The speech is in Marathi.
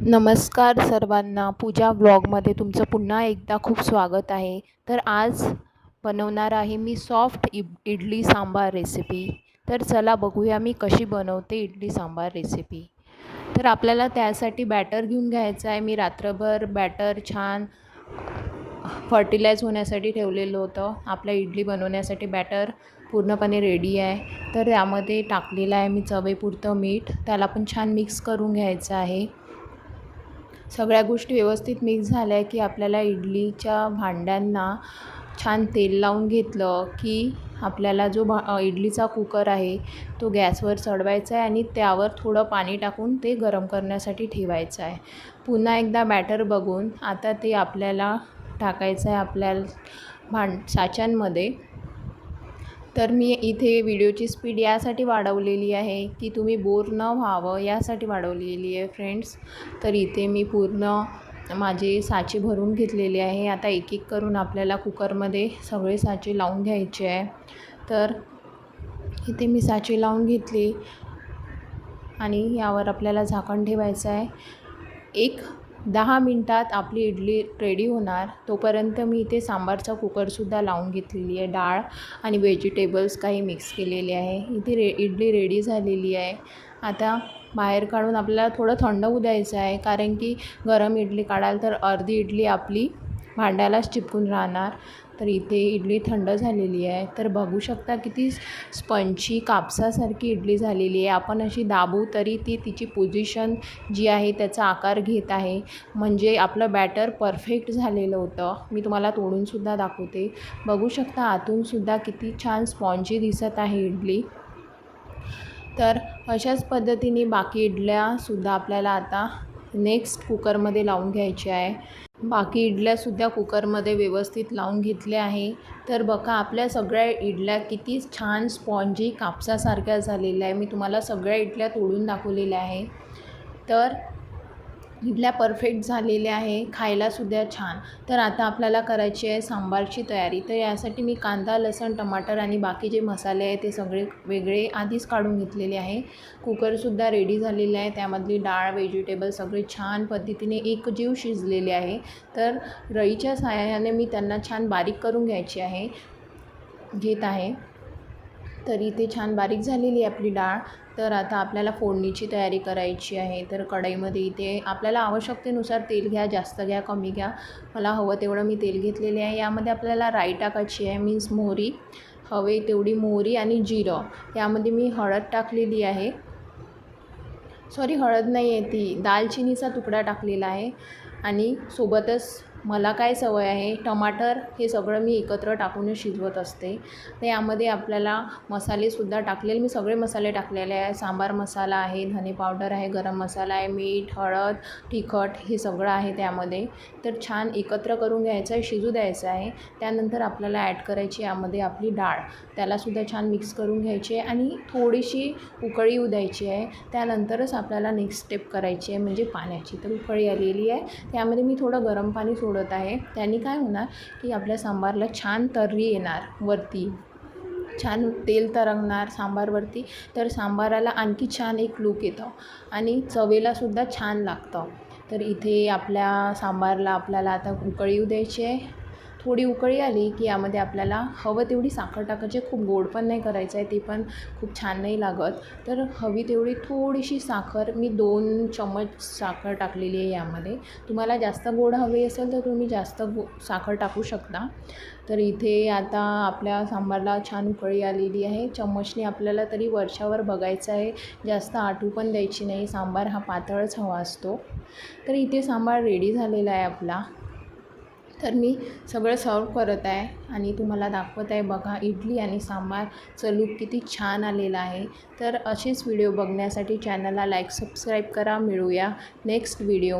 नमस्कार सर्वांना. पूजा ब्लॉगमध्ये तुमचं पुन्हा एकदा खूप स्वागत आहे. तर आज बनवणार आहे मी सॉफ्ट इ इडली सांबार रेसिपी तर चला बघूया मी कशी बनवते इडली सांबार रेसिपी तर आपल्याला त्यासाठी बॅटर घेऊन घ्यायचं आहे. मी रात्रभर बॅटर छान फर्टिलाइज होण्यासाठी ठेवलेलं होतं. आपल्या इडली बनवण्यासाठी बॅटर पूर्णपणे रेडी आहे. तर त्यामध्ये टाकलेलं आहे मी चवेपुरतं मीठ. त्याला पण छान मिक्स करून घ्यायचं आहे. सगळ्या गोष्टी व्यवस्थित मिक्स झाल्या की आपल्याला इडलीच्या भांड्यांना छान तेल लावून घेतलं की आपल्याला जो भा इडलीचा कुकर आहे तो गॅसवर चढवायचा आहे आणि त्यावर थोडं पाणी टाकून ते गरम करण्यासाठी ठेवायचं आहे. पुन्हा एकदा बॅटर बघून आता ते आपल्याला टाकायचं आहे आपल्या भांड साच्यांमध्ये. तर मी इथे व्हिडिओची स्पीड यासाठी वाढवलेली आहे की तुम्ही बोर न व्हावं यासाठी वाढवलेली आहे फ्रेंड्स तर इथे मी पूर्ण माझे साचे भरून घेतलेले आहे. आता एक एक करून आपल्याला कुकरमध्ये सगळे साचे लावून घ्यायचे आहे. तर इथे मी साचे लावून घेतले आणि यावर आपल्याला झाकण ठेवायचं आहे. एक दहा मिनटात आपली इडली रेडी होणार. तोपर्यंत मी इथे सांबारचा कुकरसुद्धा लावून घेतलेली आहे. डाळ आणि व्हेजिटेबल्स काही मिक्स केलेले आहे. इथे रे इडली रेडी झालेली आहे. आता बाहेर काढून आपल्याला थोडं थंड होऊ द्यायचं आहे. कारण की गरम इडली काढाल तर अर्धी इडली आपली भांड्यालाच चिपकून राहणार. तर इथे इडली थंड झालेली आहे. तर बघू शकता किती स्पंची कापसासारखी इडली झालेली आहे. आपण अशी दाबू तरी ती तिची पोझिशन जी आहे त्याचा आकार घेत आहे. म्हणजे आपलं बॅटर परफेक्ट झालेलं होतं. मी तुम्हाला तोडूनसुद्धा दाखवते. बघू शकता आतूनसुद्धा किती छान स्पॉन्जी दिसत आहे इडली. तर अशाच पद्धतीने बाकी इडल्यासुद्धा आपल्याला आता नेक्स्ट कुकरमध्ये लावून घ्यायची आहे. बाकी इडल्यासुद्धा कुकरमध्ये व्यवस्थित लावून घेतल्या आहे. तर बघा आपल्या सगळ्या इडल्या किती छान स्पॉन्जी कापसासारख्या झालेल्या आहे. मी तुम्हाला सगळ्या इडल्या तोडून दाखवलेल्या आहे. तर इडल्या परफेक्ट झालेल्या आहे खायलासुद्धा छान. तर आता आपल्याला करायची आहे सांबारची तयारी. तर यासाठी मी कांदा लसण टमाटर आणि बाकी जे मसाले आहे ते सगळे वेगळे आधीच काढून घेतलेले आहे. कुकरसुद्धा रेडी झालेले आहे. त्यामधली डाळ व्हेजिटेबल सगळे छान पद्धतीने एकजीव शिजलेले आहे. तर रईच्या साहाय्याने मी त्यांना छान बारीक करून घ्यायची आहे. घेत आहे. तर इथे छान बारीक झालेली आहे आपली डाळ. तर आता आपल्याला फोडणीची तयारी करायची आहे. तर कढईमध्ये इथे आपल्याला आवश्यकतेनुसार तेल घ्या जास्त घ्या कमी घ्या. मला हवं तेवढं मी तेल घेतलेले आहे. यामध्ये आपल्याला राई टाकायची आहे मीन्स मोहरी. हवे तेवढी मोहरी आणि जिरं. यामध्ये मी हळद टाकलेली आहे. सॉरी हळद नाही आहे ती. दालचिनीचा तुकडा टाकलेला आहे. आणि सोबतच मला काय सवय आहे? टमाटर हे सगळं मी एकत्र टाकूनच शिजवत असते. तर यामध्ये आपल्याला मसालेसुद्धा टाकलेले मी सगळे मसाले टाकलेले आहे. सांबार मसाला आहे धने पावडर आहे गरम मसाला आहे मीठ हळद तिखट हे सगळं आहे त्यामध्ये. तर छान एकत्र करून घ्यायचं आहे शिजू द्यायचं आहे. त्यानंतर आपल्याला ॲड करायची यामध्ये आपली डाळ. त्यालासुद्धा छान मिक्स करून घ्यायची आहे आणि थोडीशी उकळी येऊ द्यायची आहे. त्यानंतरच आपल्याला नेक्स्ट स्टेप करायची आहे म्हणजे पाण्याची. तर उकळी आलेली आहे. त्यामध्ये मी थोडं गरम पाणी सोडत आहे. त्यांनी काय होणार? की आपल्या सांबारला छान तर्री येणार वरती. छान तेल तरंगणार सांबारवरती. तर सांबाराला आणखी छान एक लूक येतं. आणि चवेलासुद्धा छान लागतं. तर इथे आपल्या सांबारला आपल्याला आता उकळी येऊ द्यायची आहे. थोडी उकळी आली की यामध्ये आपल्याला हवं तेवढी साखर टाकायची खूप गोड पण नाही करायचं आहे ते पण खूप छान नाही लागत. तर हवी तेवढी थोडीशी साखर मी दोन चम्मच साखर टाकलेली आहे यामध्ये. तुम्हाला जास्त गोड हवी असेल तर तुम्ही जास्त गो साखर टाकू शकता. तर इथे आता आपल्या सांबारला छान उकळी आलेली आहे. चम्मचने आपल्याला तरी वरच्यावर बघायचं आहे. जास्त आटू पण द्यायची नाही. सांबार हा पातळच हवा असतो. तर इथे सांबार रेडी झालेला आहे आपला. तर मी सगळं सर्व करत आहे आणि तुम्हाला दाखवत आहे बघा इडली आणि सांबारचं लूक किती छान आलेला आहे. तर असेच व्हिडिओ बघण्यासाठी चॅनलला लाईक सबस्क्राईब करा. मिळूया नेक्स्ट व्हिडिओ